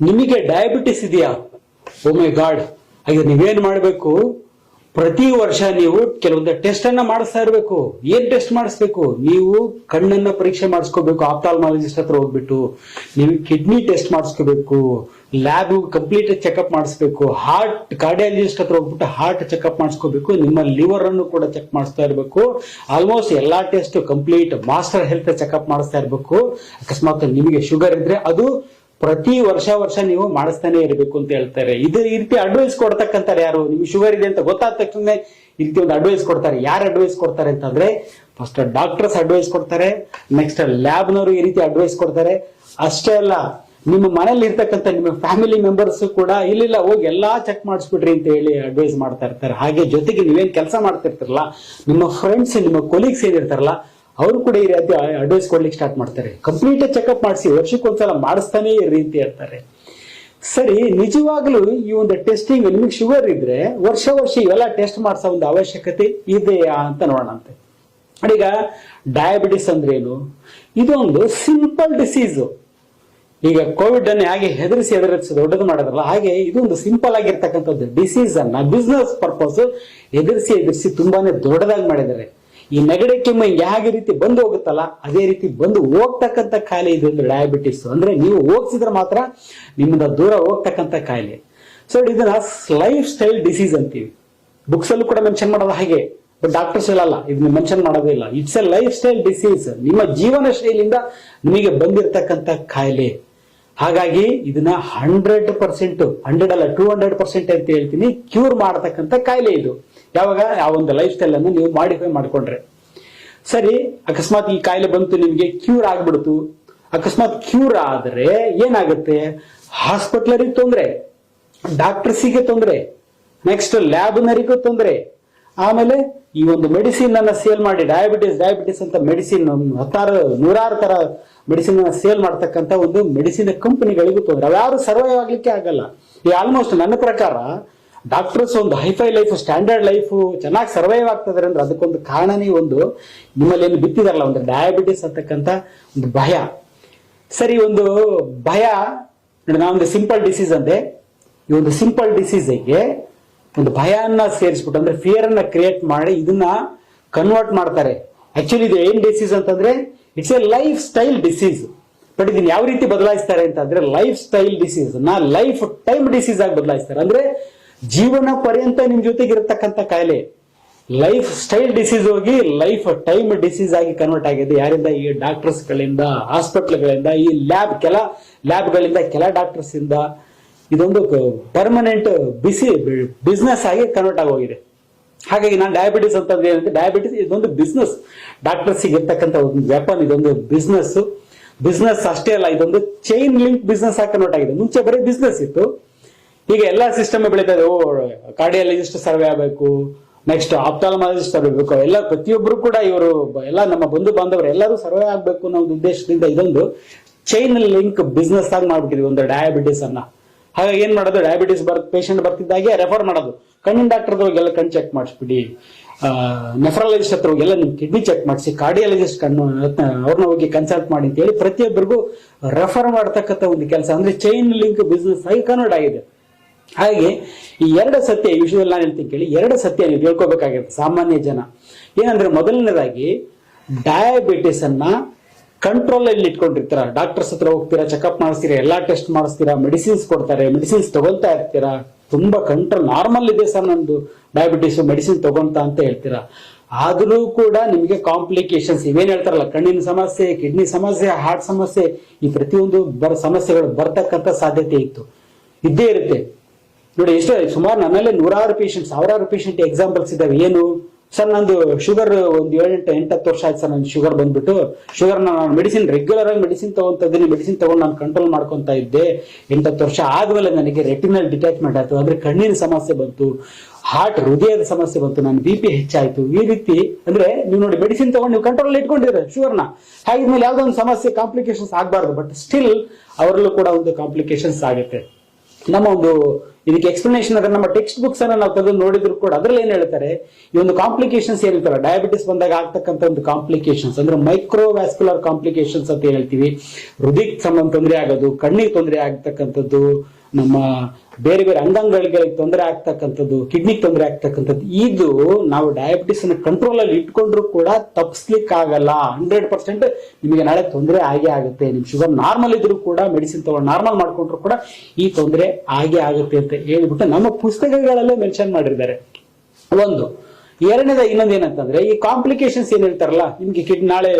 ನಿಮಗೆ ಡಯಾಬಿಟಿಸ್ ಇದೆಯಾ? ಮೈ ಗಾಡ್ ಹಾಗೆ ನೀವೇನ್ ಮಾಡಬೇಕು? ಪ್ರತಿ ವರ್ಷ ನೀವು ಕೆಲವೊಂದು ಟೆಸ್ಟ್ ಅನ್ನ ಮಾಡಿಸ್ತಾ ಇರಬೇಕು. ಏನ್ ಟೆಸ್ಟ್ ಮಾಡಿಸ್ಬೇಕು? ನೀವು ಕಣ್ಣನ್ನ ಪರೀಕ್ಷೆ ಮಾಡಿಸ್ಕೋಬೇಕು ಆಪ್ಟಾಲ್ಮಾಲಜಿಸ್ಟ್ ಹತ್ರ ಹೋಗ್ಬಿಟ್ಟು. ನೀವು ಕಿಡ್ನಿ ಟೆಸ್ಟ್ ಮಾಡಿಸ್ಕೋಬೇಕು. ಲ್ಯಾಬ್ ಕಂಪ್ಲೀಟ್ ಚೆಕಪ್ ಮಾಡಿಸ್ಬೇಕು. ಹಾರ್ಟ್ ಕಾರ್ಡಿಯಾಲಜಿಸ್ಟ್ ಹತ್ರ ಹೋಗ್ಬಿಟ್ಟು ಹಾರ್ಟ್ ಚೆಕಪ್ ಮಾಡಿಸ್ಕೋಬೇಕು. ನಿಮ್ಮ ಲಿವರ್ ಅನ್ನು ಕೂಡ ಚೆಕ್ ಮಾಡಿಸ್ತಾ ಇರಬೇಕು. ಆಲ್ಮೋಸ್ಟ್ ಎಲ್ಲಾ test complete master health checkup ಮಾಡಿಸ್ತಾ ಇರಬೇಕು. ಅಕಸ್ಮಾತ್ ನಿಮಗೆ ಶುಗರ್ ಇದ್ರೆ ಅದು ಪ್ರತಿ ವರ್ಷ ವರ್ಷ ನೀವು ಮಾಡಿಸ್ತಾನೆ ಇರಬೇಕು ಅಂತ ಹೇಳ್ತಾರೆ. ಇದು ಈ ರೀತಿ ಅಡ್ವೈಸ್ ಕೊಡ್ತಕ್ಕಂತಾರೆ ಯಾರು? ನಿಮ್ಗೆ ಶುಗರ್ ಇದೆ ಅಂತ ಗೊತ್ತಾದ ತಕ್ಷಣ ಈ ರೀತಿ ಒಂದು ಅಡ್ವೈಸ್ ಕೊಡ್ತಾರೆ. ಯಾರು ಅಡ್ವೈಸ್ ಕೊಡ್ತಾರೆ ಅಂತಂದ್ರೆ ಫಸ್ಟ್ ಡಾಕ್ಟರ್ಸ್ ಅಡ್ವೈಸ್ ಕೊಡ್ತಾರೆ ನೆಕ್ಸ್ಟ್ ಲ್ಯಾಬ್ನವರು ಈ ರೀತಿ ಅಡ್ವೈಸ್ ಕೊಡ್ತಾರೆ. ಅಷ್ಟೇ ಅಲ್ಲ, ನಿಮ್ಮ ಮನೇಲಿ ಇರ್ತಕ್ಕಂಥ ನಿಮ್ಮ ಫ್ಯಾಮಿಲಿ ಮೆಂಬರ್ಸ್ ಕೂಡ ಇಲ್ಲಿಲ್ಲ, ಹೋಗಿ ಎಲ್ಲಾ ಚೆಕ್ ಮಾಡಿಸ್ಬಿಡ್ರಿ ಅಂತ ಹೇಳಿ ಅಡ್ವೈಸ್ ಮಾಡ್ತಾ ಇರ್ತಾರೆ. ಹಾಗೆ ಜೊತೆಗೆ ನೀವೇನ್ ಕೆಲಸ ಮಾಡ್ತಿರ್ತಾರಲ್ಲ, ನಿಮ್ಮ ಫ್ರೆಂಡ್ಸ್ ನಿಮ್ಮ ಕೊಲೀಗ್ಸ್ ಏನಿರ್ತಾರಲ್ಲ ಅವರು ಕೂಡ ಈ ರೀತಿ ಅಡ್ವೈಸ್ ಕೊಡ್ಲಿಕ್ಕೆ ಸ್ಟಾರ್ಟ್ ಮಾಡ್ತಾರೆ. ಕಂಪ್ಲೀಟ್ ಚೆಕಪ್ ಮಾಡಿಸಿ, ವರ್ಷಕ್ಕೊಂದ್ಸಲ ಮಾಡಿಸ್ತಾನೆ ಇರ್ರಿ ಅಂತ ಹೇಳ್ತಾರೆ. ಸರಿ, ನಿಜವಾಗ್ಲೂ ಈ ಒಂದು ಟೆಸ್ಟಿಂಗ್ ನಿಮಗೆ ಶುಗರ್ ಇದ್ರೆ ವರ್ಷ ವರ್ಷ ಇವೆಲ್ಲ ಟೆಸ್ಟ್ ಮಾಡಿಸೋ ಒಂದು ಅವಶ್ಯಕತೆ ಇದೆಯಾ ಅಂತ ನೋಡೋಣಂತೆ ಈಗ ಡಯಾಬಿಟಿಸ್ ಅಂದ್ರೆ ಏನು? ಇದೊಂದು ಸಿಂಪಲ್ ಡಿಸೀಸು ಈಗ ಕೋವಿಡ್ ಅನ್ನು ಹೇಗೆ ಹೆದರಿಸಿ ಹೆದರಿಸಿ ದೊಡ್ಡದು ಮಾಡೋದಲ್ಲ ಹಾಗೆ ಇದೊಂದು ಸಿಂಪಲ್ ಆಗಿರ್ತಕ್ಕಂಥದ್ದು ಡಿಸೀಸ್ ಅನ್ನ ಬಿಸ್ನೆಸ್ ಪರ್ಪಸ್ ಎದುರಿಸಿ ಎದುರಿಸಿ ತುಂಬಾನೇ ದೊಡ್ಡದಾಗಿ ಮಾಡಿದ್ದಾರೆ. ಈ ನೆಗಡಿ ಕೆಮ್ಮು ಯಾವ ರೀತಿ ಬಂದು ಹೋಗುತ್ತಲ್ಲ, ಅದೇ ರೀತಿ ಬಂದು ಹೋಗ್ತಕ್ಕಂಥ ಕಾಯಿಲೆ ಇದು ಒಂದು ಡಯಾಬಿಟಿಸ್ ಅಂದ್ರೆ ನೀವು ಹೋಗ್ಸಿದ್ರೆ ಮಾತ್ರ ನಿಮ್ಮಿಂದ ದೂರ ಹೋಗ್ತಕ್ಕಂಥ ಕಾಯಿಲೆ. ಸೊ ಇದನ್ನ ಲೈಫ್ ಸ್ಟೈಲ್ ಡಿಸೀಸ್ ಅಂತೀವಿ. ಬುಕ್ಸ್ ಅಲ್ಲೂ ಕೂಡ ಮೆನ್ಷನ್ ಮಾಡೋದು ಹಾಗೆ. ಡಾಕ್ಟರ್ಸ್ ಹೇಳಲ್ಲ, ಇದನ್ನ ಮೆನ್ಷನ್ ಮಾಡೋದಿಲ್ಲ it's a life style disease ನಿಮ್ಮ ಜೀವನ ಶೈಲಿಯಿಂದ ನಿಮಗೆ ಬಂದಿರತಕ್ಕಂಥ ಕಾಯಿಲೆ. ಹಾಗಾಗಿ ಇದನ್ನ ಹಂಡ್ರೆಡ್ ಪರ್ಸೆಂಟ್ ಹಂಡ್ರೆಡ್ ಅಲ್ಲ ಟೂ ಹಂಡ್ರೆಡ್ ಪರ್ಸೆಂಟ್ ಅಂತ ಹೇಳ್ತೀನಿ ಕ್ಯೂರ್ ಮಾಡತಕ್ಕಂಥ ಕಾಯಿಲೆ ಇದು. ಯಾವಾಗ? ಆ ಒಂದು ಲೈಫ್ ಸ್ಟೈಲ್ ಅನ್ನು ನೀವು ಮಾಡಿಫೈ ಮಾಡ್ಕೊಂಡ್ರೆ. ಸರಿ, ಅಕಸ್ಮಾತ್ ಈ ಕಾಯಿಲೆ ಬಂತು, ನಿಮಗೆ ಕ್ಯೂರ್ ಆಗ್ಬಿಡ್ತು. ಅಕಸ್ಮಾತ್ ಕ್ಯೂರ್ ಆದರೆ ಏನಾಗುತ್ತೆ? ಹಾಸ್ಪಿಟ್ಲರಿಗೆ ತೊಂದರೆ ಡಾಕ್ಟರ್ಸಿಗೆ ತೊಂದರೆ ನೆಕ್ಸ್ಟ್ ಲ್ಯಾಬ್ನರಿಗೂ ತೊಂದರೆ. ಆಮೇಲೆ ಈ ಒಂದು ಮೆಡಿಸಿನ್ ಅನ್ನ ಸೇಲ್ ಮಾಡಿ ಡಯಾಬಿಟಿಸ್ ಡಯಾಬಿಟಿಸ್ ಅಂತ ಮೆಡಿಸಿನ್ ಹತ್ತಾರು, ನೂರಾರು ತರ ಮೆಡಿಸಿನ್ ಅನ್ನ ಸೇಲ್ ಮಾಡ್ತಕ್ಕಂಥ ಒಂದು ಮೆಡಿಸಿನ್ ಕಂಪನಿಗಳಿಗೂ ತೊಂದರೆ. ಅವ್ಯಾರು ಸರ್ವೈವ್ ಆಗ್ಲಿಕ್ಕೆ ಆಗಲ್ಲ. ಈ ಆಲ್ಮೋಸ್ಟ್ ನನ್ನ ಪ್ರಕಾರ ಡಾಕ್ಟರ್ಸ್ ಒಂದು hi fi life, standard life ಚೆನ್ನಾಗಿ ಸರ್ವೈವ್ ಆಗ್ತದಾರೆ ಅಂದ್ರೆ ಅದಕ್ಕೊಂದು ಕಾರಣನೇ ಒಂದು ನಿಮ್ಮಲ್ಲಿ ಏನು ಬಿತ್ತಿದಾರಲ್ಲ, ಒಂದು ಡಯಾಬಿಟಿಸ್ ಅಂತಕ್ಕಂಥ ಒಂದು ಭಯ. ಸರಿ, ಒಂದು ಭಯ, ನೋಡಿ ನಾವೊಂದು ಸಿಂಪಲ್ ಡಿಸೀಸ್ ಅಂದೆ. ಈ ಒಂದು ಸಿಂಪಲ್ ಡಿಸೀಸಿಗೆ ಒಂದು ಭಯನ್ನ ಸೇರಿಸ್ಬಿಟ್ಟು, ಅಂದ್ರೆ ಫಿಯರ್ ಅನ್ನ ಕ್ರಿಯೇಟ್ ಮಾಡಿ ಇದನ್ನ ಕನ್ವರ್ಟ್ ಮಾಡ್ತಾರೆ. ಆಕ್ಚುಲಿ ಇದು ಏನ್ ಡಿಸೀಸ್ ಅಂತಂದ್ರೆ it's a life style disease but ಇದನ್ನ ಯಾವ ರೀತಿ ಬದಲಾಯಿಸ್ತಾರೆ ಅಂತಂದ್ರೆ ಲೈಫ್ ಸ್ಟೈಲ್ ಡಿಸೀಸ್ ನಾ ಲೈಫ್ ಟೈಮ್ ಡಿಸೀಸ್ ಆಗಿ ಬದಲಾಯಿಸ್ತಾರೆ. ಅಂದ್ರೆ ಜೀವನ ಪರ್ಯಂತ ನಿಮ್ ಜೊತೆಗೆ ಇರತಕ್ಕಂಥ ಕಾಯಿಲೆ. ಲೈಫ್ ಸ್ಟೈಲ್ ಡಿಸೀಸ್ ಹೋಗಿ ಲೈಫ್ ಟೈಮ್ ಡಿಸೀಸ್ ಆಗಿ ಕನ್ವರ್ಟ್ ಆಗಿದೆ ಯಾರಿಂದ? ಈ ಡಾಕ್ಟರ್ಸ್ ಗಳಿಂದ ಹಾಸ್ಪಿಟಲ್ಗಳಿಂದ ಈ ಲ್ಯಾಬ್ ಕೆಲ ಲ್ಯಾಬ್ ಗಳಿಂದ, ಕೆಲ ಡಾಕ್ಟರ್ಸ್ ಇಂದ ಇದೊಂದು ಪರ್ಮನೆಂಟ್ ಬಿಸಿ ಬಿಸ್ನೆಸ್ ಆಗಿ ಕನ್ವರ್ಟ್ ಆಗೋಗಿದೆ. ಹಾಗಾಗಿ ನಾನು ಡಯಾಬಿಟಿಸ್ ಅಂತಂದ್ರೆ ಏನಂದ್ರೆ ಡಯಾಬಿಟಿಸ್ ಇದೊಂದು ಬಿಸ್ನೆಸ್ ಡಾಕ್ಟರ್ಸ್ ಇರ್ತಕ್ಕಂಥ ಒಂದು ವ್ಯಾಪಾರ ಇದೊಂದು ಬಿಸ್ನೆಸ್ ಬಿಸ್ನೆಸ್ ಅಷ್ಟೇ ಅಲ್ಲ, ಇದೊಂದು ಚೈನ್ ಲಿಂಕ್ ಬಿಸ್ನೆಸ್ ಆಗಿ ಕನ್ವರ್ಟ್ ಆಗಿದೆ. ಮುಂಚೆ ಬರೀ ಬಿಸ್ನೆಸ್ ಇತ್ತು. ಈಗ ಎಲ್ಲಾ ಸಿಸ್ಟಮ್ ಬೆಳೀತಾ ಇದೆ. ಓ ಕಾರ್ಡಿಯಾಲಜಿಸ್ಟ್ ಸರ್ವೆ ಆಗಬೇಕು ನೆಕ್ಸ್ಟ್ ಆಪ್ಟಾಲಮಾಲಜಿಸ್ಟ್ ಸರ್ವೆ ಆಗಬೇಕು. ಎಲ್ಲ ಪ್ರತಿಯೊಬ್ಬರು ಕೂಡ ಇವರು ಎಲ್ಲ ನಮ್ಮ ಬಂಧು ಬಾಂಧವರು ಎಲ್ಲರೂ ಸರ್ವೆ ಆಗಬೇಕು ಅನ್ನೋ ಉದ್ದೇಶದಿಂದ ಇದೊಂದು ಚೈನ್ ಲಿಂಕ್ ಬಿಸ್ನೆಸ್ ಆಗಿ ಮಾಡ್ಬಿಟ್ಟಿದ್ವಿ, ಒಂದು ಡಯಾಬಿಟಿಸ್ ಅನ್ನ. ಹಾಗಾಗಿ ಏನ್ ಮಾಡೋದು? ಡಯಾಬಿಟಿಸ್ ಬರ್ ಪೇಷಂಟ್ ಬರ್ತಿದ್ದಾಗೆ ರೆಫರ್ ಮಾಡೋದು. ಕಣ್ಣಿನ ಡಾಕ್ಟರ್ ಎಲ್ಲ ಕಣ್ಣು ಚೆಕ್ ಮಾಡಿಸ್ಬಿಡಿ. ನೆಫ್ರಾಲಜಿಸ್ಟ್ ಹತ್ರ ಎಲ್ಲ ನಿಮ್ ಕಿಡ್ನಿ ಚೆಕ್ ಮಾಡಿಸಿ ಕಾರ್ಡಿಯಾಲಜಿಸ್ಟ್ ಕಣ್ಣು ಅವ್ರನ್ನ ಹೋಗಿ ಕನ್ಸಲ್ಟ್ ಮಾಡಿ ಅಂತ ಹೇಳಿ ಪ್ರತಿಯೊಬ್ಬರಿಗೂ ರೆಫರ್ ಮಾಡ್ತಕ್ಕಂಥ ಒಂದು ಕೆಲಸ. ಅಂದ್ರೆ ಚೈನ್ ಲಿಂಕ್ ಬಿಸ್ನೆಸ್ ಆಗಿ ಕನ್ವರ್ಟ್ ಆಗಿದೆ. ಹಾಗೆ ಈ ಎರಡು ಸತ್ಯ ಈ ವಿಷಯದಲ್ಲಿ ನಾನು ಹೇಳ್ತೀನಿ ಕೇಳಿ, ಎರಡು ಸತ್ಯ ನೀವು ತಿಳ್ಕೊಬೇಕಾಗಿರುತ್ತೆ, ಸಾಮಾನ್ಯ ಜನ. ಏನಂದ್ರೆ ಮೊದಲನೇದಾಗಿ ಡಯಾಬಿಟಿಸ್ ಅನ್ನ ಕಂಟ್ರೋಲ್ ಅಲ್ಲಿ ಇಟ್ಕೊಂಡಿರ್ತೀರಾ. ಡಾಕ್ಟರ್ಸ್ ಹತ್ರ ಹೋಗ್ತೀರಾ ಚೆಕಪ್ ಮಾಡಿಸ್ತೀರಾ, ಎಲ್ಲಾ ಟೆಸ್ಟ್ ಮಾಡಿಸ್ತೀರಾ ಮೆಡಿಸಿನ್ಸ್ ಕೊಡ್ತಾರೆ ಮೆಡಿಸಿನ್ಸ್ ತಗೊಳ್ತಾ ಇರ್ತೀರಾ? ತುಂಬಾ ಕಂಟ್ರೋಲ್ ನಾರ್ಮಲ್ ಇದೆ ಸರ್ ನಂದು ಡಯಾಬಿಟಿಸ್ ಮೆಡಿಸಿನ್ ತಗೊಂತ ಅಂತ ಹೇಳ್ತೀರಾ? ಆದ್ರೂ ಕೂಡ ನಿಮಗೆ ಕಾಂಪ್ಲಿಕೇಶನ್ಸ್ ಇವೇನ್ ಹೇಳ್ತಾರಲ್ಲ, ಕಣ್ಣಿನ ಸಮಸ್ಯೆ ಕಿಡ್ನಿ ಸಮಸ್ಯೆ ಹಾರ್ಟ್ ಸಮಸ್ಯೆ, ಈ ಪ್ರತಿಯೊಂದು ಬರ, ಸಮಸ್ಯೆಗಳು ಬರ್ತಕ್ಕಂಥ ಸಾಧ್ಯತೆ ಇತ್ತು. ಇದ್ದೇ ಇರುತ್ತೆ. ನೋಡಿ, ಎಷ್ಟೋ, ಸುಮಾರು ನನ್ನಲ್ಲೇ ನೂರಾರು ಪೇಷಂಟ್ ಸಾವಿರಾರು ಪೇಷಂಟ್ ಎಕ್ಸಾಂಪಲ್ಸ್ ಇದಾವೆ ಏನು? ಸರ್, ನಂದು ಶುಗರ್ ಒಂದು ಏಳೆಂಟು ಎಂಟತ್ತು ವರ್ಷ ಆಯ್ತು ಸರ್ ನನ್ನ ಶುಗರ್ ಬಂದ್ಬಿಟ್ಟು. ಶುಗರ್ ನಾನು ಮೆಡಿಸಿನ್ ರೆಗ್ಯುಲರ್ ಆಗಿ ಮೆಡಿಸಿನ್ ತಗೊಂತ ಇದ್ದೀನಿ ಮೆಡಿಸಿನ್ ತಗೊಂಡು ನಾನು ಕಂಟ್ರೋಲ್ ಮಾಡ್ಕೊಂತ ಇದ್ದೆ. ಎಂಟತ್ತು ವರ್ಷ ಆದ್ಮೇಲೆ ನನಗೆ ರೆಟಿನಲ್ ಡಿಟ್ಯಾಚ್ಮೆಂಟ್ ಆಯ್ತು. ಅಂದ್ರೆ ಕಣ್ಣಿನ ಸಮಸ್ಯೆ ಬಂತು. ಹಾರ್ಟ್ ಹೃದಯದ ಸಮಸ್ಯೆ ಬಂತು. ನಾನು ಬಿ ಪಿ ಹೆಚ್ಚಾಯ್ತು. ಈ ರೀತಿ, ಅಂದ್ರೆ ನೀವು ನೋಡಿ ಮೆಡಿಸಿನ್ ತಗೊಂಡು ನೀವು ಕಂಟ್ರೋಲ್ ಇಟ್ಕೊಂಡಿದ್ರೆ ಶುಗರ್ನ ಹಾಗಿದ್ಮೇಲೆ ಯಾವುದೋ ಒಂದು ಸಮಸ್ಯೆ ಕಾಂಪ್ಲಿಕೇಶನ್ಸ್ ಆಗಬಾರ್ದು. ಬಟ್ ಸ್ಟಿಲ್ ಅವರಲ್ಲೂ ಕೂಡ ಒಂದು ಕಾಂಪ್ಲಿಕೇಶನ್ಸ್ ಆಗುತ್ತೆ. ನಮ್ಮ ಒಂದು ಇದಕ್ಕೆ ಎಕ್ಸ್ಪ್ಲನೇಷನ್ ಅದನ್ನ ನಮ್ಮ ಟೆಕ್ಸ್ಟ್ ಬುಕ್ಸ್ ಅನ್ನ ನಾವು ತೆಗೆದು ನೋಡಿದ್ರು ಕೂಡ ಅದ್ರಲ್ಲಿ ಏನ್ ಹೇಳ್ತಾರೆ, ಈ ಒಂದು ಕಾಂಪ್ಲಿಕೇಶನ್ಸ್ ಏನಿರ್ತಾರ ಡಯಾಬಿಟಿಸ್ ಬಂದಾಗ ಆಗ್ತಕ್ಕಂಥ ಒಂದು ಕಾಂಪ್ಲಿಕೇಶನ್ಸ್ ಅಂದ್ರೆ ಮೈಕ್ರೋ ವ್ಯಾಸ್ಕ್ಯುಲರ್ ಕಾಂಪ್ಲಿಕೇಶನ್ಸ್ ಅಂತ ಹೇಳ್ತೀವಿ? ಹೃದಯಕ್ಕೆ ಸಂಬಂಧ ತೊಂದರೆ ಆಗೋದು, ಕಣ್ಣಿಗೆ ತೊಂದರೆ ಆಗ್ತಕ್ಕಂಥದ್ದು ನಮ್ಮ ಬೇರೆ ಬೇರೆ ಅಂಗಾಂಗಗಳಿಗೆ ತೊಂದರೆ ಆಗ್ತಕ್ಕಂಥದ್ದು ಕಿಡ್ನಿಗೆ ತೊಂದರೆ ಆಗ್ತಕ್ಕಂಥದ್ದು, ಇದು ನಾವು ಡಯಾಬಿಟಿಸ್ ಅನ್ನು ಕಂಟ್ರೋಲ್ ಅಲ್ಲಿ ಇಟ್ಕೊಂಡ್ರು ಕೂಡ ತಪ್ಪಿಸ್ಲಿಕ್ಕೆ ಆಗಲ್ಲ ಹಂಡ್ರೆಡ್ ಪರ್ಸೆಂಟ್ ನಿಮಗೆ ನಾಳೆ ತೊಂದರೆ ಆಗೇ ಆಗುತ್ತೆ. ನಿಮ್ ಶುಗರ್ ನಾರ್ಮಲ್ ಇದ್ರೂ ಕೂಡ ಮೆಡಿಸಿನ್ ತಗೊಂಡು ನಾರ್ಮಲ್ ಮಾಡ್ಕೊಂಡ್ರು ಕೂಡ ಈ ತೊಂದರೆ ಆಗೇ ಆಗುತ್ತೆ ಅಂತ ಹೇಳ್ಬಿಟ್ಟು ನಮ್ಮ ಪುಸ್ತಕಗಳಲ್ಲೇ ಮೆನ್ಷನ್ ಮಾಡಿದ್ದಾರೆ ಒಂದು. ಎರಡನೇದ ಇನ್ನೊಂದು ಏನಂತಂದ್ರೆ, ಈ ಕಾಂಪ್ಲಿಕೇಶನ್ಸ್ ಏನ್ ಹೇಳ್ತಾರಲ್ಲ, ನಿಮ್ಗೆ ಕಿಡ್ ನಾಳೆ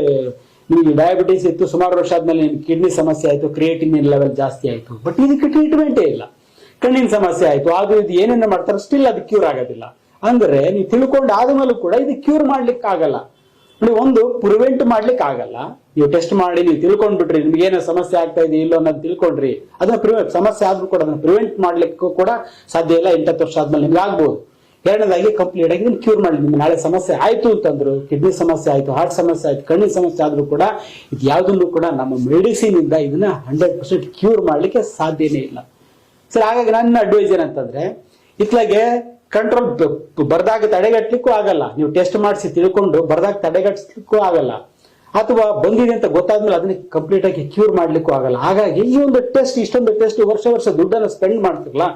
ನಿಮಗೆ ಡಯಾಬಿಟಿಸ್ ಇತ್ತು, ಸುಮಾರು ವರ್ಷ ಆದ್ಮೇಲೆ ನಿಮ್ಗೆ ಕಿಡ್ನಿ ಸಮಸ್ಯೆ ಆಯ್ತು ಕ್ರಿಯೇಟಿನ್ ಲೆವೆಲ್ ಜಾಸ್ತಿ ಆಯ್ತು. ಬಟ್ ಇದಕ್ಕೆ ಟ್ರೀಟ್ಮೆಂಟೇ ಇಲ್ಲ. ಕಣ್ಣಿನ ಸಮಸ್ಯೆ ಆಯ್ತು. ಅದು ಇದು ಏನೇನು ಮಾಡ್ತಾರೆ ಸ್ಟಿಲ್ ಅದು ಕ್ಯೂರ್ ಆಗೋದಿಲ್ಲ. ಅಂದ್ರೆ ನೀವು ತಿಳ್ಕೊಂಡು ಆದ್ಮೇಲೂ ಕೂಡ ಇದು ಕ್ಯೂರ್ ಮಾಡ್ಲಿಕ್ಕೆ ಆಗಲ್ಲ ನೋಡಿ, ಒಂದು ಪ್ರಿವೆಂಟ್ ಮಾಡ್ಲಿಕ್ಕೆ ಆಗಲ್ಲ ನೀವು ಟೆಸ್ಟ್ ಮಾಡಿ, ನೀವು ತಿಳ್ಕೊಂಡ್ಬಿಟ್ರಿ, ನಿಮ್ಗೆ ಏನೋ ಸಮಸ್ಯೆ ಆಗ್ತಾ ಇದೆ, ಇಲ್ಲೋ ಅನ್ನೋದು ತಿಳ್ಕೊಂಡ್ರಿ. ಅದನ್ನ ಪ್ರಿವೆಂಟ್ ಸಮಸ್ಯೆ ಆದ್ರೂ ಕೂಡ ಅದನ್ನ ಪ್ರಿವೆಂಟ್ ಮಾಡ್ಲಿಕ್ಕೂ ಕೂಡ ಸಾಧ್ಯ ಇಲ್ಲ. ಎಂಟತ್ತು ವರ್ಷ ಆದ್ಮೇಲೆ ನಿಮ್ಗೆ ಆಗ್ಬೋದು. ಎರಡನೇದಾಗಿ ಕಂಪ್ಲೀಟ್ ಆಗಿ ನಿಮ್ಗೆ ಕ್ಯೂರ್ ಮಾಡಿ ನಿಮ್ಗೆ ನಾಳೆ ಸಮಸ್ಯೆ ಆಯಿತು ಅಂತಂದ್ರು ಕಿಡ್ನಿ ಸಮಸ್ಯೆ ಆಯಿತು ಹಾರ್ಟ್ ಸಮಸ್ಯೆ ಆಯಿತು ಕಣ್ಣಿನ ಸಮಸ್ಯೆ ಆದ್ರೂ ಕೂಡ ಇದು ಯಾವುದನ್ನು ಕೂಡ ನಮ್ಮ ಮೆಡಿಸಿನ್ ಇಂದ ಇದನ್ನ ಹಂಡ್ರೆಡ್ ಪರ್ಸೆಂಟ್ ಕ್ಯೂರ್ ಮಾಡಲಿಕ್ಕೆ ಸಾಧ್ಯನೇ ಇಲ್ಲ. ಸರ್, ಹಾಗಾಗಿ ನನ್ನ ಅಡ್ವೈಸ್ ಏನಂತಂದ್ರೆ, ಇತ್ಲಾಗೆ ಕಂಟ್ರೋಲ್ ಬರ್ದಾಗ ತಡೆಗಟ್ಟಲಿಕ್ಕೂ ಆಗಲ್ಲ. ನೀವು ಟೆಸ್ಟ್ ಮಾಡಿಸಿ ತಿಳ್ಕೊಂಡು ಬರ್ದಾಗ ತಡೆಗಟ್ಟಲಿಕ್ಕೂ ಆಗಲ್ಲ. ಅಥವಾ ಬಂದಿದೆ ಅಂತ ಗೊತ್ತಾದ್ಮೇಲೆ ಅದನ್ನ ಕಂಪ್ಲೀಟ್ ಆಗಿ ಕ್ಯೂರ್ ಮಾಡ್ಲಿಕ್ಕೂ ಆಗಲ್ಲ. ಹಾಗಾಗಿ ಈ ಒಂದು ಟೆಸ್ಟ್ ಇಷ್ಟೊಂದು ಟೆಸ್ಟ್ ವರ್ಷ ವರ್ಷ ದುಡ್ಡನ್ನು ಸ್ಪೆಂಡ್ ಮಾಡ್ತಿರಲ್ಲ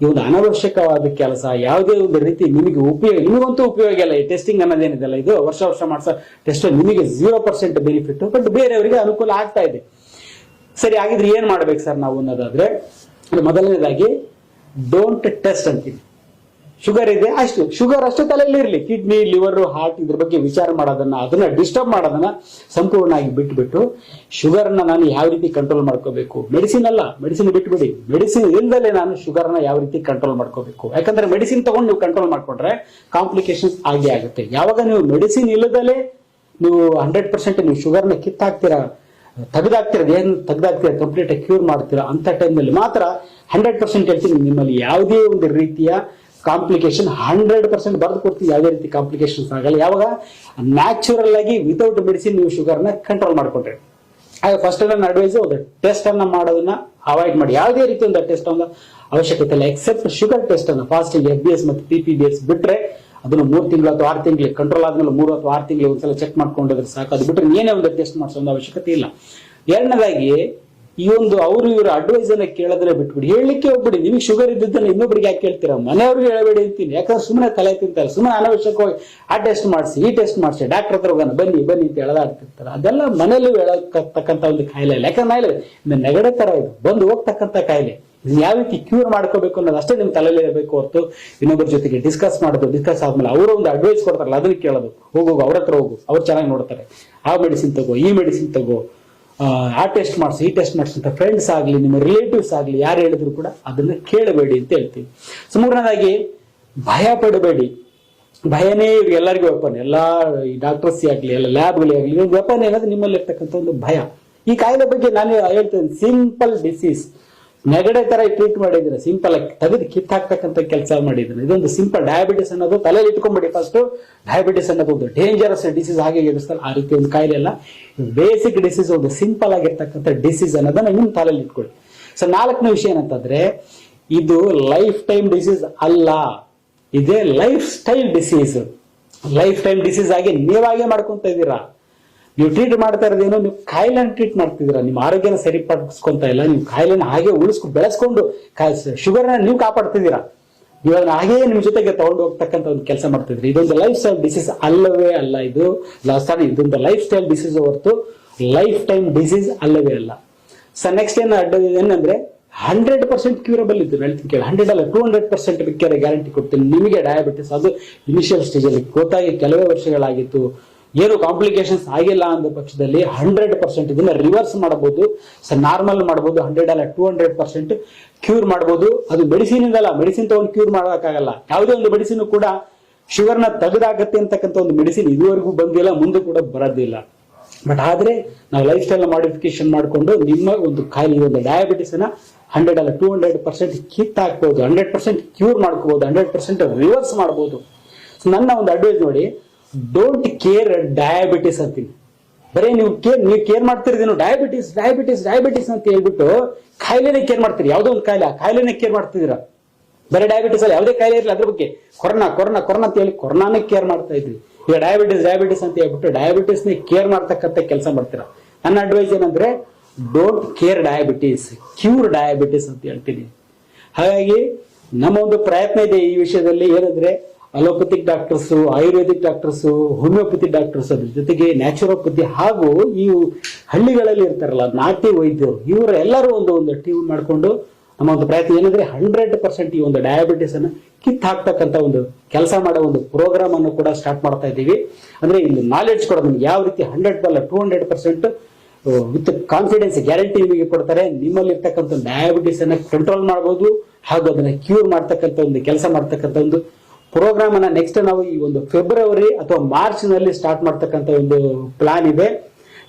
ಈ ಒಂದು ಅನವಶ್ಯಕವಾದ ಕೆಲಸ, ಯಾವುದೇ ಒಂದು ರೀತಿ ನಿಮಗೆ ಉಪಯೋಗ, ನಿಮಗಂತೂ ಉಪಯೋಗ ಇಲ್ಲ. ಈ ಟೆಸ್ಟಿಂಗ್ ಅನ್ನೋದೇನಿದೆಲ್ಲ? ಇದು ವರ್ಷ ವರ್ಷ ಮಾಡಿಸೋ ಟೆಸ್ಟ್ ನಿಮಗೆ ಝೀರೋ ಪರ್ಸೆಂಟ್ ಬೆನಿಫಿಟ್ ಬಟ್ ಬೇರೆಯವರಿಗೆ ಅನುಕೂಲ ಆಗ್ತಾ ಇದೆ. ಸರಿ, ಹಾಗಿದ್ರೆ ಏನ್ ಮಾಡ್ಬೇಕು ಸರ್ ನಾವು ಅನ್ನೋದಾದ್ರೆ, ಮೊದಲನೇದಾಗಿ ಡೋಂಟ್ ಟೆಸ್ಟ್ ಅಂತೀನಿ ಶುಗರ್ ಇದೆ, ಅಷ್ಟು. ಶುಗರ್ ಅಷ್ಟು ತಲೆಯಲ್ಲಿ ಇರಲಿ. ಕಿಡ್ನಿ ಲಿವರ್ ಹಾರ್ಟ್ ಇದ್ರ ಬಗ್ಗೆ ವಿಚಾರ ಮಾಡೋದನ್ನ, ಅದನ್ನ ಡಿಸ್ಟರ್ಬ್ ಮಾಡೋದನ್ನ ಸಂಪೂರ್ಣವಾಗಿ ಬಿಟ್ಬಿಟ್ಟು ಶುಗರ್ನ ನಾನು ಯಾವ ರೀತಿ ಕಂಟ್ರೋಲ್ ಮಾಡ್ಕೋಬೇಕು? ಮೆಡಿಸಿನ್ ಅಲ್ಲ. ಮೆಡಿಸಿನ್ ಬಿಟ್ಬಿಡಿ. ಮೆಡಿಸಿನ್ ಇಲ್ದಲೇ ನಾನು ಶುಗರ್ನ ಯಾವ ರೀತಿ ಕಂಟ್ರೋಲ್ ಮಾಡ್ಕೋಬೇಕು? ಯಾಕಂದ್ರೆ ಮೆಡಿಸಿನ್ ತಗೊಂಡು ನೀವು ಕಂಟ್ರೋಲ್ ಮಾಡ್ಕೊಂಡ್ರೆ ಕಾಂಪ್ಲಿಕೇಶನ್ಸ್ ಆಗೇ ಆಗುತ್ತೆ. ಯಾವಾಗ ನೀವು ಮೆಡಿಸಿನ್ ಇಲ್ಲದಲೇ ನೀವು ಹಂಡ್ರೆಡ್ ಪರ್ಸೆಂಟ್ ನೀವು ಶುಗರ್ನ ಕಿತ್ತಾಕ್ತೀರಾ ತೆಗೆದಾಕ್ತೀರ ಏನು ತೆಗೆದಾಕ್ತೀರ ಕಂಪ್ಲೀಟ್ ಕ್ಯೂರ್ ಮಾಡ್ತೀರಾ ಅಂತ ಟೈಮ್ನಲ್ಲಿ ಮಾತ್ರ ಹಂಡ್ರೆಡ್ ಪರ್ಸೆಂಟ್ ಹೇಳ್ತೀನಿ ನಿಮ್ಮಲ್ಲಿ ಯಾವುದೇ ಒಂದು ರೀತಿಯ ಕಾಂಪ್ಲಿಕೇಶನ್ ಹಂಡ್ರೆಡ್ ಪರ್ಸೆಂಟ್ ಬರೆದು ಕೊಡ್ತೀವಿ ಯಾವುದೇ ರೀತಿ ಕಾಂಪ್ಲಿಕೇಶನ್ಸ್ ಆಗಲ್ಲ. ಯಾವಾಗ? ನ್ಯಾಚುರಲ್ ಆಗಿ ವಿತೌಟ್ ಮೆಡಿಸಿನ್ ನೀವು ಶುಗರ್ನ ಕಂಟ್ರೋಲ್ ಮಾಡ್ಕೊಂಡ್ರೆ ಆಗ ಫಸ್ಟ್ ನನ್ನ ಅಡ್ವೈಸ್ ಒಂದು ಟೆಸ್ಟ್ ಅನ್ನ ಮಾಡೋದನ್ನ ಅವಾಯ್ಡ್ ಮಾಡಿ. ಯಾವುದೇ ರೀತಿ ಒಂದು ಟೆಸ್ಟ್ ಒಂದು ಅವಶ್ಯಕತೆ ಇಲ್ಲ ಎಕ್ಸೆಪ್ಟ್ ಶುಗರ್ ಟೆಸ್ಟ್ ಅನ್ನ ಫಾಸ್ಟಿಂಗ್ ಎಫ್ ಬಿ ಎಸ್ ಮತ್ತು ಪಿ ಪಿ ಬಿ ಎಸ್ ಬಿಟ್ರೆ ಅದನ್ನು ಮೂರು ತಿಂಗಳು ಅಥವಾ ಆರು ತಿಂಗಳಿಗೆ ಕಂಟ್ರೋಲ್ ಆದ್ಮೇಲೆ ಮೂರು ಅಥವಾ ಆರು ತಿಂಗಳಿಗೆ ಒಂದ್ಸಲ ಚೆಕ್ ಮಾಡ್ಕೊಂಡಿದ್ರೆ ಸಾಕು. ಅದು ಬಿಟ್ಟರೆ ಏನೇ ಒಂದು ಟೆಸ್ಟ್ ಮಾಡಿಸೋ ಅವಶ್ಯಕತೆ ಇಲ್ಲ. ಎರಡನೇದಾಗಿ ಈ ಒಂದು ಅವರು ಇವರ ಅಡ್ವೈಸ್ ಅನ್ನ ಕೇಳೋದ್ರೆ ಬಿಟ್ಬಿಡಿ. ಹೇಳಲಿಕ್ಕೆ ಹೋಗ್ಬಿಡಿ. ನಿಮಗೆ ಶುಗರ್ ಇದ್ದದ್ದನ್ನ ಇನ್ನೊಬ್ಬರಿಗೆ ಯಾಕೆ ಕೇಳ್ತೀರಾ? ಮನೆಯವ್ರಿಗೆ ಹೇಳಬೇಡಿ ಅಂತೀನಿ. ಯಾಕಂದ್ರೆ ಸುಮ್ಮನೆ ತಲೆ ತಿಂತಾರೆ. ಸುಮ್ಮನೆ ಅನಾವಶ್ಯಕವಾಗಿ ಆ ಟೆಸ್ಟ್ ಮಾಡಿಸಿ, ಈ ಟೆಸ್ಟ್ ಮಾಡಿಸಿ. ಡಾಕ್ಟರ್ ಹತ್ರ ಹೋಗೋಣ, ಬನ್ನಿ ಬನ್ನಿ ಅಂತ ಎಳೆದಾಡ್ತಿರ್ತಾರೆ ಅದೆಲ್ಲ ಮನೆಯಲ್ಲೂ ಹೇಳತಕ್ಕಂತ ಒಂದು ಕಾಯಿಲೆ ಇಲ್ಲ. ಯಾಕಂದ್ರೆ ನೆಗಡೆ ತರ ಇದು. ಬಂದು ಹೋಗ್ತಕ್ಕಂಥ ಕಾಯಿಲೆ. ಯಾವ ರೀತಿ ಕ್ಯೂರ್ ಮಾಡ್ಕೋಬೇಕು ಅನ್ನೋದು ಅಷ್ಟೇ ನಿಮ್ ತಲೆಯಲ್ಲಿ ಇರಬೇಕು ಹೊರತು ಇನ್ನೊಬ್ಬರ ಜೊತೆಗೆ ಡಿಸ್ಕಸ್ ಮಾಡೋದು ಡಿಸ್ಕಸ್ ಆದ್ಮೇಲೆ ಅವರು ಒಂದು ಅಡ್ವೈಸ್ ಕೊಡ್ತಾರಲ್ಲ, ಅದನ್ನ ಕೇಳೋದು. ಹೋಗೋಗು ಹೋಗು, ಅವ್ರ ಹತ್ರ ಹೋಗು. ಅವ್ರು ಚೆನ್ನಾಗಿ ನೋಡ್ತಾರೆ. ಆ ಮೆಡಿಸಿನ್ ತಗೋ, ಈ ಮೆಡಿಸಿನ್ ತಗೋ. ಆ, ಟೆಸ್ಟ್ ಮಾಡಿಸಿ ಈ ಟೆಸ್ಟ್ ಮಾಡಿಸಿ ಅಂತ ಫ್ರೆಂಡ್ಸ್ ಆಗಲಿ ನಿಮ್ಮ ರಿಲೇಟಿವ್ಸ್ ಆಗಲಿ ಯಾರು ಹೇಳಿದ್ರು ಕೂಡ ಅದನ್ನ ಕೇಳಬೇಡಿ ಅಂತ ಹೇಳ್ತೀವಿ. ಸೊ ಮೂರನೇದಾಗಿ ಭಯ ಪಡಬೇಡಿ. ಭಯನೇ ಎಲ್ಲರಿಗೂ ವೆಪನ್ ಎಲ್ಲ ಈ ಡಾಕ್ಟರ್ಸ್ ಆಗಲಿ ಎಲ್ಲ ಲ್ಯಾಬ್ಗಳೇ ಆಗಲಿ ವೆಪನ್ ಏನಾದ್ರೆ ನಿಮ್ಮಲ್ಲಿ ಇರ್ತಕ್ಕಂಥ ಒಂದು ಭಯ. ಈ ಕಾಯಿಲೆ ಬಗ್ಗೆ ನಾನು ಹೇಳ್ತೇನೆ ಸಿಂಪಲ್ ಡಿಸೀಸ್ ನೆಗಡೆ ತರ ಟ್ರೀಟ್ ಮಾಡಿದ್ರೆ ಸಿಂಪಲ್ ಆಗಿ ತೆಗೆದು ಕಿತ್ತಾಕ್ತಕ್ಕಂಥ ಕೆಲಸ ಮಾಡಿದ್ರೆ ಇದೊಂದು ಸಿಂಪಲ್ ಡಯಾಬಿಟಿಸ್ ಅನ್ನೋದು ತಲೆಯಲ್ಲಿ ಇಟ್ಕೊಂಡ್ಬಿಡಿ ಫಸ್ಟ್ ಡಯಾಬಿಟಿಸ್ ಅನ್ನೋದು ಒಂದು ಡೇಂಜರಸ್ ಡಿಸೀಸ್ ಹಾಗೆ ಎದುರಿಸ್ತಾರೆ. ಆ ರೀತಿ ಒಂದು ಕಾಯಿಲೆ ಅಲ್ಲ. ಬೇಸಿಕ್ ಡಿಸೀಸ್ ಒಂದು ಸಿಂಪಲ್ ಆಗಿರ್ತಕ್ಕಂಥ ಡಿಸೀಸ್ ಅನ್ನೋದನ್ನ ನಿಮ್ಮ ತಲೆಯಲ್ಲಿ ಇಟ್ಕೊಳ್ಳಿ. ಸೊ ನಾಲ್ಕನೇ ವಿಷಯ ಏನಂತಂದ್ರೆ, ಇದು ಲೈಫ್ ಟೈಮ್ ಡಿಸೀಸ್ ಅಲ್ಲ. ಇದೇ life style disease life time disease ಆಗಿ ನೀವಾಗೆ ಮಾಡ್ಕೊಂತ ಇದ್ದೀರಾ? ನೀವು ಟ್ರೀಟ್ ಮಾಡ್ತಾ ಇರೋದೇನೋ ನೀವು ಕಾಯಿಲೆನ ಟ್ರೀಟ್ ಮಾಡ್ತಿದ್ದೀರಾ, ನಿಮ್ಮ ಆರೋಗ್ಯನ ಸರಿಪಡಿಸ್ಕೊಂತ ಇಲ್ಲ, ನೀವು ಕಾಯಿಲೆನ ಹಾಗೆ ಉಳಿಸ್ಕೊಂಡು ಬೆಳೆಸ್ಕೊಂಡು ಶುಗರ್ನ ನೀವು ಕಾಪಾಡ್ತಿದ್ದೀರಾ? ನೀವು ಅದನ್ನ ಹಾಗೇ ನಿಮ್ಮ ಜೊತೆಗೆ ತಗೊಂಡು ಹೋಗ್ತಕ್ಕಂಥ ಒಂದು ಕೆಲಸ ಮಾಡ್ತಿದ್ರಿ ಇದೊಂದು ಲೈಫ್ ಸ್ಟೈಲ್ ಡಿಸೀಸ್ ಅಲ್ಲವೇ ಅಲ್ಲ ಇದು. ಸಾರಿ ಇದೊಂದು ಲೈಫ್ ಸ್ಟೈಲ್ ಡಿಸೀಸ್ ಹೊರತು ಲೈಫ್ ಟೈಮ್ ಡಿಸೀಸ್ ಅಲ್ಲವೇ ಅಲ್ಲ. ಸೊ ನೆಕ್ಸ್ಟ್ ಏನು ಅಡ್ಡ ಏನಂದ್ರೆ ಹಂಡ್ರೆಡ್ ಪರ್ಸೆಂಟ್ ಕ್ಯೂರಬಲ್ ಇದ್ದು ಹೇಳ್ತೀನಿ ಕೇಳಿ ಹಂಡ್ರೆಡ್ ಅಲ್ಲ ಟೂ ಹಂಡ್ರೆಡ್ ಪರ್ಸೆಂಟ್ ಬೇಕಾದ್ರೆ ಗ್ಯಾರಂಟಿ ಕೊಡ್ತೀನಿ. ನಿಮಗೆ ಡಯಾಬಿಟಿಸ್ ಅದು ಇನಿಷಿಯಲ್ ಸ್ಟೇಜ್ ಅಲ್ಲಿ ಗೊತ್ತಾಗಿ ಕೆಲವೇ ವರ್ಷಗಳಾಗಿತ್ತು. ಏನು ಕಾಂಪ್ಲಿಕೇಶನ್ಸ್ ಆಗಿಲ್ಲ ಅಂದ ಪಕ್ಷದಲ್ಲಿ ಹಂಡ್ರೆಡ್ ಪರ್ಸೆಂಟ್ ಇದನ್ನ ರಿವರ್ಸ್ ಮಾಡಬಹುದು. ಸರ್ ನಾರ್ಮಲ್ ಮಾಡಬಹುದು ಹಂಡ್ರೆಡ್ ಅಲ್ಲ ಟೂ ಹಂಡ್ರೆಡ್ ಪರ್ಸೆಂಟ್ ಕ್ಯೂರ್ ಮಾಡಬಹುದು. ಅದು ಮೆಡಿಸಿನ್ ಇಂದಲ್ಲ ಮೆಡಿಸಿನ್ ತಗೊಂಡು ಕ್ಯೂರ್ ಮಾಡೋಕ್ಕಾಗಲ್ಲ. ಯಾವುದೇ ಒಂದು ಮೆಡಿಸಿನ್ ಕೂಡ ಶುಗರ್ನ ತೆಗೆದಾಗತ್ತೆ ಅಂತಕ್ಕಂಥ ಒಂದು ಮೆಡಿಸಿನ್ ಇದುವರೆಗೂ ಬಂದಿಲ್ಲ, ಮುಂದೆ ಕೂಡ ಬರೋದಿಲ್ಲ. ಬಟ್ ಆದ್ರೆ ನಾವು ಲೈಫ್ ಸ್ಟೈಲ್ ಮಾಡಿಫಿಕೇಶನ್ ಮಾಡಿಕೊಂಡು ನಿಮ್ಮ ಒಂದು ಕಾಯಿಲೆ, ಒಂದು ಡಯಾಬಿಟಿಸ್ ಅನ್ನ ಹಂಡ್ರೆಡ್ ಅಲ್ಲ ಟೂ ಹಂಡ್ರೆಡ್ ಪರ್ಸೆಂಟ್ ಕಿತ್ತಾಕ್ಬಹುದು ಹಂಡ್ರೆಡ್ ಪರ್ಸೆಂಟ್ ಕ್ಯೂರ್ ಮಾಡ್ಕೋಬಹುದು ಹಂಡ್ರೆಡ್ ಪರ್ಸೆಂಟ್ ರಿವರ್ಸ್ ಮಾಡಬಹುದು. ನನ್ನ ಒಂದು ಅಡ್ವೈಸ್ ನೋಡಿ ಡೋಂಟ್ ಕೇರ್ ಡಯಾಬಿಟಿಸ್ ಅಂತೀನಿ ಬರೀ ನೀವು ಕೇರ್ ನೀವು ಕೇರ್ ಮಾಡ್ತಿರ್ದೇನು ಡಯಾಬಿಟಿಸ್ ಡಯಾಬಿಟಿಸ್ ಡಯಾಬಿಟಿಸ್ ಅಂತ ಹೇಳ್ಬಿಟ್ಟು ಕಾಯಿಲೆನೇ ಕೇರ್ ಮಾಡ್ತೀರಿ. ಯಾವುದೋ ಒಂದು ಕಾಯಿಲೆ ಆ ಕಾಯಿಲೆನೇ ಕೇರ್ ಮಾಡ್ತಿದ್ದೀರಾ? ಬರೀ ಡಯಾಬಿಟಿಸ್ ಅಲ್ಲಿ, ಯಾವುದೇ ಕಾಯಿಲೆ ಇರಲಿ, ಅದ್ರ ಬಗ್ಗೆ. ಕೊರೋನಾ ಕೊರೋನಾ ಕೊರೋನಾ ಅಂತ ಹೇಳಿ ಕೊರೋನಾನೇ ಕೇರ್ ಮಾಡ್ತಾ ಇದ್ರಿ. ಈಗ ಡಯಾಬಿಟಿಸ್ ಡಯಾಬಿಟಿಸ್ ಅಂತ ಹೇಳ್ಬಿಟ್ಟು ಡಯಾಬಿಟಿಸ್ನೇ ಕೇರ್ ಮಾಡ್ತಕ್ಕಂಥ ಕೆಲಸ ಮಾಡ್ತೀರಾ? ನನ್ನ ಅಡ್ವೈಸ್ ಏನಂದ್ರೆ don't care diabetes cure diabetes ಅಂತ ಹೇಳ್ತೀನಿ. ಹಾಗಾಗಿ ನಮ್ಮ ಒಂದು ಪ್ರಯತ್ನ ಇದೆ ಈ ವಿಷಯದಲ್ಲಿ ಏನಂದ್ರೆ allopathic doctors, ayurvedic doctors, homeopathy doctors, ಅದ್ರ ಜೊತೆಗೆ ನ್ಯಾಚುರೋಪತಿ ಹಾಗೂ ಈ ಹಳ್ಳಿಗಳಲ್ಲಿ ಇರ್ತಾರಲ್ಲ, ನಾಟಿ ವೈದ್ಯರು, ಇವರು ಎಲ್ಲರೂ ಒಂದು ಒಂದು ಟೀಮ್ ಮಾಡಿಕೊಂಡು ನಮ್ಮ ಒಂದು ಪ್ರಯತ್ನ ಏನಂದ್ರೆ ಹಂಡ್ರೆಡ್ ಪರ್ಸೆಂಟ್ ಈ ಒಂದು ಡಯಾಬಿಟಿಸ್ ಅನ್ನು ಕಿತ್ ಹಾಕ್ತಕ್ಕಂಥ ಒಂದು ಕೆಲಸ ಮಾಡೋ ಒಂದು ಪ್ರೋಗ್ರಾಮ್ ಅನ್ನು ಕೂಡ ಸ್ಟಾರ್ಟ್ ಮಾಡ್ತಾ ಇದ್ದೀವಿ. ಅಂದ್ರೆ ಇಲ್ಲಿ ನಾಲೆಡ್ಜ್ ಕೊಡೋದು ನಿಮ್ಗೆ ಯಾವ ರೀತಿ ಹಂಡ್ರೆಡ್ ಅಲ್ಲ two hundred percent with confidence guarantee ನಿಮಗೆ ಕೊಡ್ತಾರೆ ನಿಮ್ಮಲ್ಲಿ ಇರ್ತಕ್ಕಂಥ ಡಯಾಬಿಟಿಸ್ ಅನ್ನ ಕಂಟ್ರೋಲ್ ಮಾಡಬಹುದು ಹಾಗೂ ಅದನ್ನ ಕ್ಯೂರ್ ಮಾಡ್ತಕ್ಕಂಥ ಒಂದು ಕೆಲಸ ಮಾಡ್ತಕ್ಕಂಥ ಒಂದು ಪ್ರೋಗ್ರಾಮ್ ಅನ್ನ ನೆಕ್ಸ್ಟ್ ನಾವು ಈ ಒಂದು ಫೆಬ್ರವರಿ ಅಥವಾ ಮಾರ್ಚ್ನಲ್ಲಿ ಸ್ಟಾರ್ಟ್ ಮಾಡ್ತಕ್ಕಂಥ ಒಂದು ಪ್ಲಾನ್ ಇದೆ.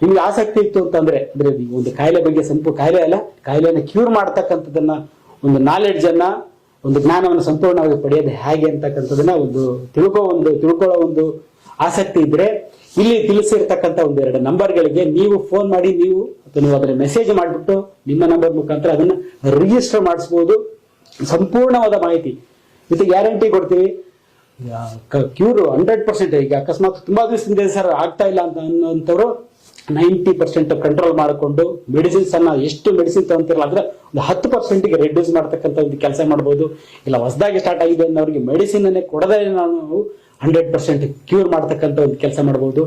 ನಿಮ್ಗೆ ಆಸಕ್ತಿ ಇತ್ತು ಅಂತಂದ್ರೆ, ಅಂದ್ರೆ ಒಂದು ಕಾಯಿಲೆ ಬಗ್ಗೆ ಸಂಪು, ಕಾಯಿಲೆ ಅಲ್ಲ, ಕಾಯಿಲೆಯನ್ನು ಕ್ಯೂರ್ ಮಾಡ್ತಕ್ಕಂಥದನ್ನ ಒಂದು ನಾಲೆಡ್ಜ್ ಅನ್ನ, ಒಂದು ಜ್ಞಾನವನ್ನು ಸಂಪೂರ್ಣವಾಗಿ ಪಡೆಯೋದು ಹೇಗೆ ಅಂತಕ್ಕಂಥದನ್ನ ಒಂದು ತಿಳ್ಕೋ ಒಂದು, ತಿಳ್ಕೊಳ್ಳೋ ಒಂದು ಆಸಕ್ತಿ ಇದ್ರೆ ಇಲ್ಲಿ ತಿಳಿಸಿರ್ತಕ್ಕಂಥ ಒಂದು ಎರಡು ನಂಬರ್ಗಳಿಗೆ ನೀವು ಫೋನ್ ಮಾಡಿ, ನೀವು ಅಥವಾ ನೀವು ಅದನ್ನ ಮೆಸೇಜ್ ಮಾಡಿಬಿಟ್ಟು ನಿಮ್ಮ ನಂಬರ್ ಮುಖಾಂತರ ಅದನ್ನ ರಿಜಿಸ್ಟರ್ ಮಾಡಿಸ್ಬೋದು. ಸಂಪೂರ್ಣವಾದ ಮಾಹಿತಿ. ಜೊತೆ ಗ್ಯಾರಂಟಿ ಕೊಡ್ತೀವಿ. ಕ್ಯೂರ್ ಹಂಡ್ರೆಡ್ ಪರ್ಸೆಂಟ್ ಈಗ ಅಕಸ್ಮಾತ್ ತುಂಬಾ ದಿವಸದಿಂದ ಸರ್ ಆಗ್ತಾ ಇಲ್ಲ ಅಂತ ಅನ್ನೋಂಥವ್ರು ನೈಂಟಿ ಪರ್ಸೆಂಟ್ ಕಂಟ್ರೋಲ್ ಮಾಡಿಕೊಂಡು ಮೆಡಿಸಿನ್ಸ್ ಅನ್ನ ಎಷ್ಟು ಮೆಡಿಸಿನ್ ತಗೊಂತಿರಲ್ಲ ಅಂದ್ರೆ ಒಂದು ಹತ್ತು ಪರ್ಸೆಂಟ್ಗೆ ರೆಡ್ಯೂಸ್ ಮಾಡ್ತಕ್ಕಂಥ ಒಂದು ಕೆಲಸ ಮಾಡ್ಬೋದು. ಇಲ್ಲ, ಹೊಸದಾಗಿ ಸ್ಟಾರ್ಟ್ ಆಗಿದೆ ಅನ್ನೋರಿಗೆ ಮೆಡಿಸಿನ್ ಅನ್ನೇ ಕೊಡದೇ ನಾವು ಹಂಡ್ರೆಡ್ ಪರ್ಸೆಂಟ್ ಕ್ಯೂರ್ ಮಾಡ್ತಕ್ಕಂಥ ಒಂದು ಕೆಲಸ ಮಾಡಬಹುದು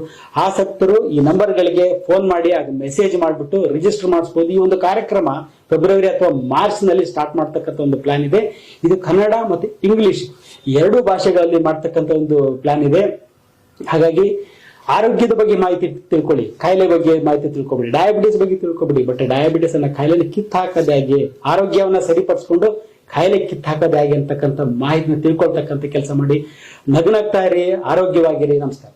ಆಸಕ್ತರು ಈ ನಂಬರ್ಗಳಿಗೆ ಫೋನ್ ಮಾಡಿ ಅದು ಮೆಸೇಜ್ ಮಾಡಿಬಿಟ್ಟು ರಿಜಿಸ್ಟರ್ ಮಾಡಿಸ್ಬೋದು. ಈ ಒಂದು ಕಾರ್ಯಕ್ರಮ ಫೆಬ್ರವರಿ ಅಥವಾ ಮಾರ್ಚ್ನಲ್ಲಿ ಸ್ಟಾರ್ಟ್ ಮಾಡ್ತಕ್ಕಂಥ ಒಂದು ಪ್ಲಾನ್ ಇದೆ. ಇದು ಕನ್ನಡ ಮತ್ತು ಇಂಗ್ಲಿಷ್ ಎರಡೂ ಭಾಷೆಗಳಲ್ಲಿ ಮಾಡ್ತಕ್ಕಂಥ ಒಂದು ಪ್ಲಾನ್ ಇದೆ. ಹಾಗಾಗಿ ಆರೋಗ್ಯದ ಬಗ್ಗೆ ಮಾಹಿತಿ ತಿಳ್ಕೊಳ್ಳಿ, ಕಾಯಿಲೆ ಬಗ್ಗೆ ಮಾಹಿತಿ ತಿಳ್ಕೊಬೇಡಿ ಡಯಾಬಿಟಿಸ್ ಬಗ್ಗೆ ತಿಳ್ಕೊಬೇಡಿ ಬಟ್ ಡಯಾಬಿಟಿಸ್ ಅನ್ನ ಕಾಯಿಲೆ ಕಿತ್ತು ಹಾಕೋದೇ ಹಾಗೆ, ಆರೋಗ್ಯವನ್ನ ಸರಿಪಡಿಸ್ಕೊಂಡು ಕಾಯಿಲೆ ಕಿತ್ತು ಹಾಕೋದೇ ಹಾಗೆ ಅಂತಕ್ಕಂಥ ಮಾಹಿತಿನ ತಿಳ್ಕೊಳ್ತಕ್ಕಂತ ಕೆಲಸ ಮಾಡಿ. ನಗುನಾಗ್ತಾ ಇರಿ, ಆರೋಗ್ಯವಾಗಿರಿ, ನಮಸ್ಕಾರ.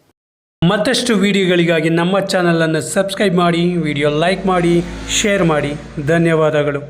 ಮತ್ತಷ್ಟು ವಿಡಿಯೋಗಳಿಗಾಗಿ ನಮ್ಮ ಚಾನಲನ್ನು ಸಬ್ಸ್ಕ್ರೈಬ್ ಮಾಡಿ ವಿಡಿಯೋ ಲೈಕ್ ಮಾಡಿ ಶೇರ್ ಮಾಡಿ. ಧನ್ಯವಾದಗಳು.